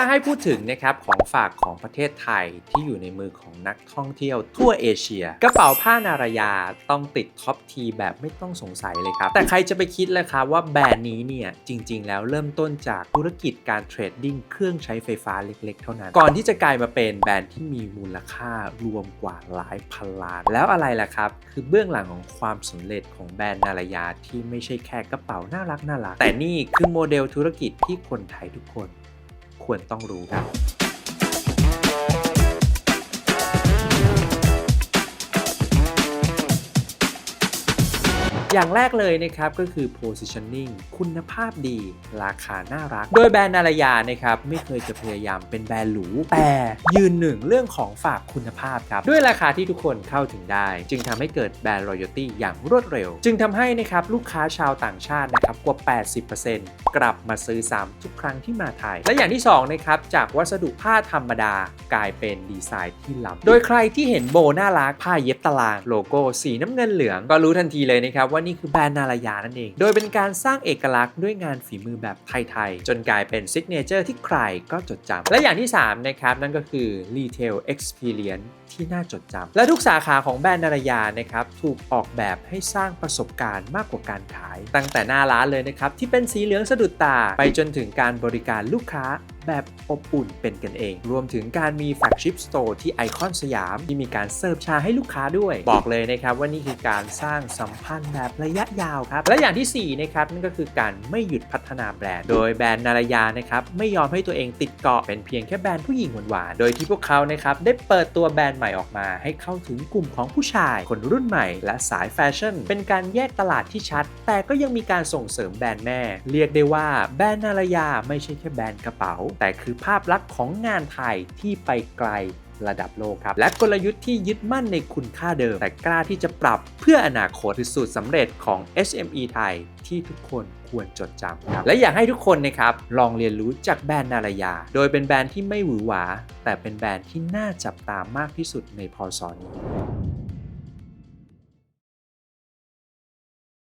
ถ้าให้พูดถึงนะครับของฝากของประเทศไทยที่อยู่ในมือของนักท่องเที่ยวทั่วเอเชีย กระเป๋าผ้านารายาต้องติดท็อปทีแบบไม่ต้องสงสัยเลยครับ แต่ใครจะไปคิดเลยครับว่าแบรนด์นี้เนี่ย จริง ๆ แล้วเริ่มต้นจากธุรกิจการเทรดดิ้งเครื่องใช้ไฟฟ้าเล็ก ๆ เท่านั้น ก่อนที่จะกลายมาเป็นแบรนด์ที่มีมูลค่ารวมกว่าหลายพันล้าน แล้วอะไรล่ะครับ คือเบื้องหลังของความสำเร็จของแบรนด์นารายาที่ไม่ใช่แค่กระเป๋าน่ารักน่ารักแต่นี่คือโมเดลธุรกิจที่คนไทยทุกคน ควรต้องรู้ครับ อย่างแรกเลยนะครับก็คือ positioning คุณภาพดี ราคาน่ารัก โดยแบรนด์นารยานะครับไม่เคยจะพยายามเป็นแบรนด์หรูแต่ยืนหนึ่งเรื่องของฝากคุณภาพครับ ด้วยราคาที่ทุกคนเข้าถึงได้ จึงทำให้เกิดแบรนด์ loyalty อย่างรวดเร็ว จึงทำให้นะครับลูกค้าชาวต่างชาตินะครับกว่า 80%กลับมาซื้อซ้ำทุกครั้งที่มาไทย และอย่างที่สองนะครับจากวัสดุผ้าธรรมดากลายเป็นดีไซน์ที่ล้ำโดยใครที่เห็นโบน่ารักผ้าเย็บตารางโลโก้สีน้ำเงินเหลืองก็รู้ทันทีเลยนะครับว่าว่านี่คือแบรนด์นารายานั่นเอง โดยเป็นการสร้างเอกลักษณ์ด้วยงานฝีมือแบบไทยๆ จนกลายเป็นซิกเนเจอร์ที่ใครก็จดจำ และอย่างที่ 3 นะครับ นั่นก็คือ Retail Experience ที่น่าจดจำ และทุกสาขาของแบรนด์นารายานะครับถูกออกแบบให้สร้างประสบการณ์มากกว่าการขาย ตั้งแต่หน้าร้านเลยนะครับที่เป็นสีเหลืองสะดุดตา ไปจนถึงการบริการลูกค้า แบบอบอุ่นเป็นกันเอง รวมถึงการมีแฟลกชิพสโตร์ที่ไอคอนสยามที่มีการเสิร์ฟชาให้ลูกค้าด้วย บอกเลยนะครับว่านี่คือการสร้างสัมพันธ์แบบระยะยาวครับ และอย่างที่4นะครับนั่นก็คือการไม่หยุดพัฒนาแบรนด์ โดยแบรนด์นารยานะครับไม่ยอมให้ตัวเองติดเกาะเป็นเพียงแค่แบรนด์ผู้หญิงหวานๆโดยที่พวกเขานะครับได้เปิดตัวแบรนด์ใหม่ออกมา ให้เข้าถึงกลุ่มของผู้ชาย คนรุ่นใหม่ และสายแฟชั่น เป็นการแยกตลาดที่ชัด แต่ก็ยังมีการส่งเสริมแบรนด์แม่ เรียกได้ว่าแบรนด์นารยาไม่ใช่แค่แบรนด์กระเป๋าแต่คือภาพลักษณ์ของงานไทยที่ไปไกลระดับโลกครับ และกลยุทธ์ที่ยึดมั่นในคุณค่าเดิม แต่กล้าที่จะปรับเพื่ออนาคตคือสูตรสำเร็จของ SME ไทยที่ทุกคนควรจดจำครับและอยากให้ทุกคนนะครับลองเรียนรู้จากแบรนด์นารายา โดยเป็นแบรนด์ที่ไม่หวือหวา แต่เป็นแบรนด์ที่น่าจับตามากที่สุดในพศนี้